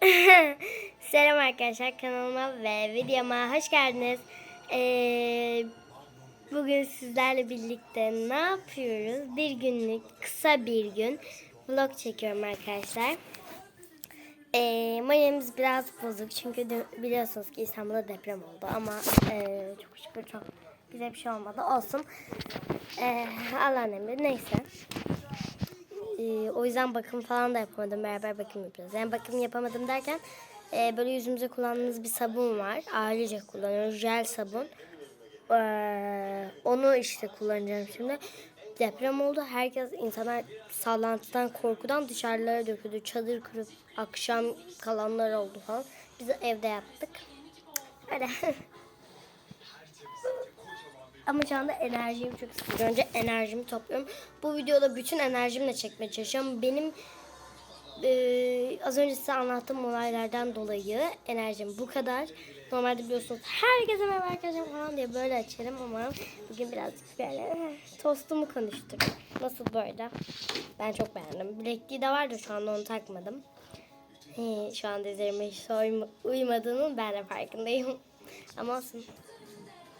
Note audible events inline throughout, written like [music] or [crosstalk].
[laughs] Selam arkadaşlar kanalıma ve videoma hoş geldiniz. Ee, bugün sizlerle birlikte ne yapıyoruz? Bir günlük kısa bir gün vlog çekiyorum arkadaşlar. Ee, mayemiz biraz bozuk çünkü biliyorsunuz ki İstanbul'da deprem oldu ama e, çok şükür çok güzel bir şey olmadı. Olsun. Ee, Allah'ın emri neyse. Ee, o yüzden bakım falan da yapamadım. Beraber bakım yapıyoruz. Yani bakım yapamadım derken e, böyle yüzümüze kullandığımız bir sabun var. Ailece kullanıyoruz. Jel sabun. Ee, onu işte kullanacağım şimdi. Deprem oldu. Herkes insanlar sallantıdan korkudan dışarılara döküldü. Çadır kurup akşam kalanlar oldu falan. Biz de evde yaptık. Öyle. [laughs] Ama şu anda enerjim çok sıkıntı. Önce enerjimi topluyorum. Bu videoda bütün enerjimle çekmeye çalışıyorum. Benim eee, az önce size anlattığım olaylardan dolayı enerjim bu kadar. Normalde biliyorsunuz herkese merhaba arkadaşlar falan diye böyle açarım ama bugün birazcık böyle tostumu konuştuk. Nasıl böyle? Ben çok beğendim. Bilekliği de vardı şu anda onu takmadım. He, şu anda üzerime hiç uymadığının ben de farkındayım. [laughs] Ama olsun.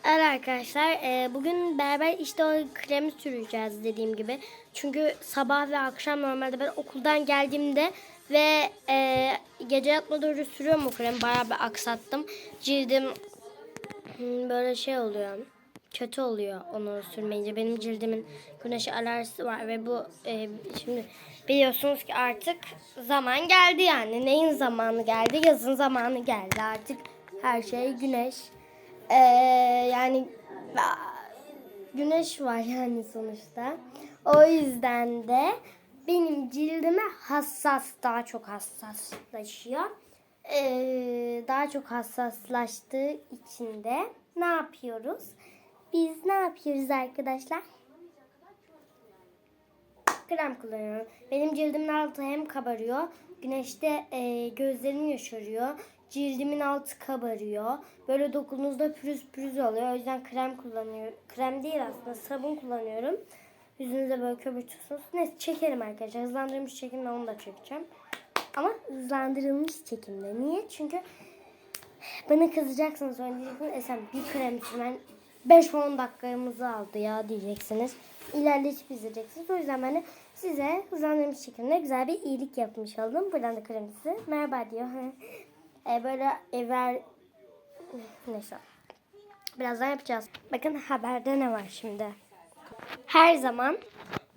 Evet arkadaşlar e, bugün beraber işte o kremi süreceğiz dediğim gibi. Çünkü sabah ve akşam normalde ben okuldan geldiğimde ve e, gece yatmadan önce sürüyorum o kremi. Bayağı bir aksattım. Cildim böyle şey oluyor. Kötü oluyor onu sürmeyince. Benim cildimin güneş alerjisi var ve bu e, şimdi biliyorsunuz ki artık zaman geldi yani. Neyin zamanı geldi? Yazın zamanı geldi. Artık her şey güneş. Ee, yani güneş var yani sonuçta. O yüzden de benim cildime hassas, daha çok hassaslaşıyor. Ee, daha çok hassaslaştığı için de ne yapıyoruz? Biz ne yapıyoruz arkadaşlar? krem kullanıyorum. Benim cildimin altı hem kabarıyor. Güneşte e, gözlerim yaşarıyor. Cildimin altı kabarıyor. Böyle dokunduğunuzda pürüz pürüz oluyor. O yüzden krem kullanıyorum. Krem değil aslında sabun kullanıyorum. Yüzünüze böyle köpürtüyorsunuz. Neyse çekelim arkadaşlar. Hızlandırılmış çekimde onu da çekeceğim. Ama hızlandırılmış çekimde. Niye? Çünkü bana kızacaksınız sonra diyeceksiniz. E sen bir krem sürmen 5-10 dakikamızı aldı ya diyeceksiniz. İlerleyip izleyeceksiniz. O yüzden ben de size hızlandırmış şekilde güzel bir iyilik yapmış oldum. Buradan da kremisi merhaba diyor. [laughs] e, böyle evvel neyse. Birazdan yapacağız. Bakın haberde ne var şimdi. Her zaman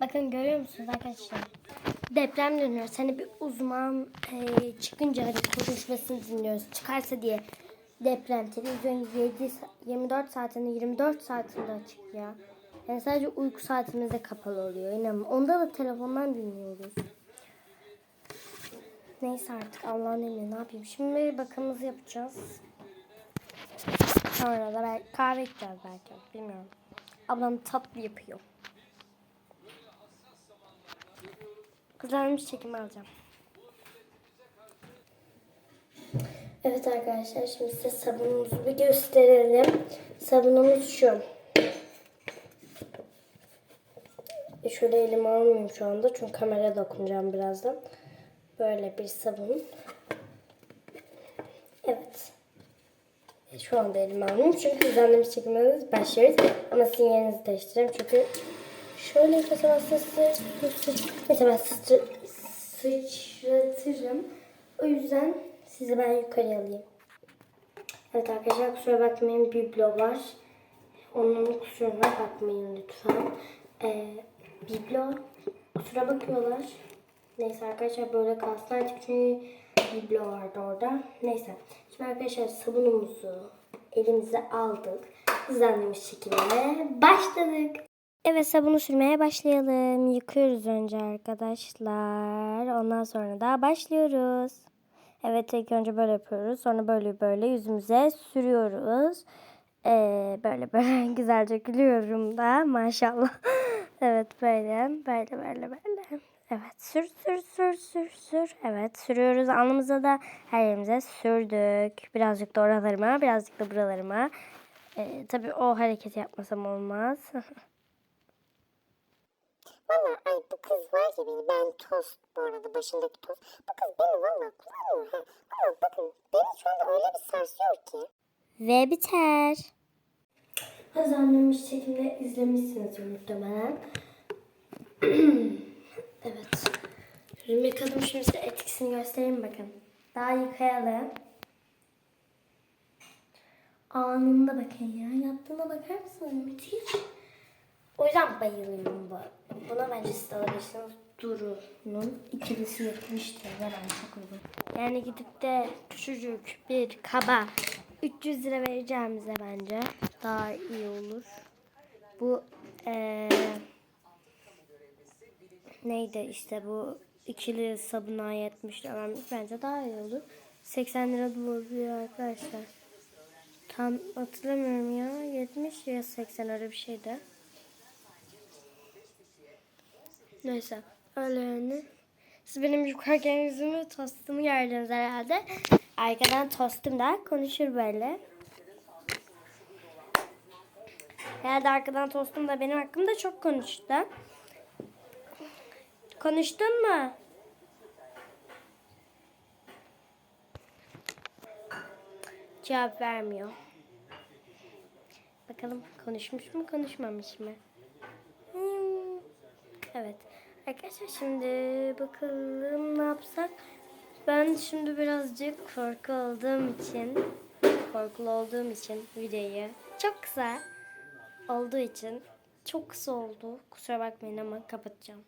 bakın görüyor musunuz arkadaşlar? Deprem dönüyor. Hani bir uzman e, çıkınca hani konuşmasını dinliyoruz. Çıkarsa diye deprem televizyon 7 sa- 24 saatinde 24 saatinde açık ya. Yani sadece uyku saatimizde kapalı oluyor. İnanın. Onda da telefondan dinliyoruz. Neyse artık Allah'ın emri ne yapayım. Şimdi bakımımızı yapacağız. Sonra da belki kahve içeceğiz belki. Bilmiyorum. Ablam tatlı yapıyor. Kızarmış çekimi alacağım. Evet arkadaşlar şimdi size sabunumuzu bir gösterelim. Sabunumuz şu. E, Şöyle elime almıyorum şu anda çünkü kameraya dokunacağım birazdan. Böyle bir sabun. Evet. E, Şu anda elime almıyorum çünkü düzenlemiş çekimlerimiz başlıyoruz. Ama sizin yerinizi değiştireceğim çünkü şöyle mesela sıçratırım. Mesela sıçra- sıçratırım. O yüzden sizi ben yukarıya alayım. Evet arkadaşlar kusura bakmayın biblo var. Onun kusuruna bakmayın lütfen. Ee, biblo kusura bakıyorlar. Neyse arkadaşlar böyle kalsın artık çünkü biblo vardı orada. Neyse. Şimdi arkadaşlar sabunumuzu elimize aldık. Hızlandırmış şekilde başladık. Evet sabunu sürmeye başlayalım. Yıkıyoruz önce arkadaşlar. Ondan sonra da başlıyoruz. Evet ilk önce böyle yapıyoruz. Sonra böyle böyle yüzümüze sürüyoruz. Ee, böyle böyle [laughs] güzelce gülüyorum da maşallah. [laughs] evet böyle böyle böyle böyle. Evet sür sür sür sür sür. Evet sürüyoruz. Alnımıza da her yerimize sürdük. Birazcık da oralarıma birazcık da buralarıma. Ee, tabii o hareketi yapmasam olmaz. [laughs] Valla ay bu kız var ya beni ben tost bu arada başındaki tost. Bu kız beni valla kullanıyor. Ha. Valla bakın beni şu anda öyle bir sarsıyor ki. Ve biter. Hazırlanmış şekilde izlemişsinizdir muhtemelen. [clears throat] evet. Ürün yıkadım şimdi size etkisini göstereyim bakın. Daha yıkayalım. Anında bakın ya. Yaptığına bakar mısınız? Müthiş. O yüzden bayılıyorum bu. Buna bence siz alabilirsiniz. Duru'nun ikilisi 70 TL bence çok uygun. Yani gidip de küçücük bir kaba 300 lira vereceğimize bence daha iyi olur. Bu eee neydi işte bu ikili sabuna 70 lira vermek bence daha iyi olur. 80 lira da oluyor arkadaşlar. Tam hatırlamıyorum ya. 70 ya 80 öyle bir şeydi. Neyse. Öyle yani. Siz benim yukarıken yüzümü tostumu gördünüz herhalde. Arkadan tostum da konuşur böyle. Herhalde arkadan tostum da benim hakkımda çok konuştu. Konuştun mu? Cevap vermiyor. Bakalım konuşmuş mu konuşmamış mı? Hmm, Evet. Arkadaşlar şimdi bakalım ne yapsak. Ben şimdi birazcık korku olduğum için, korkulu olduğum için videoyu çok kısa olduğu için çok kısa oldu. Kusura bakmayın ama kapatacağım.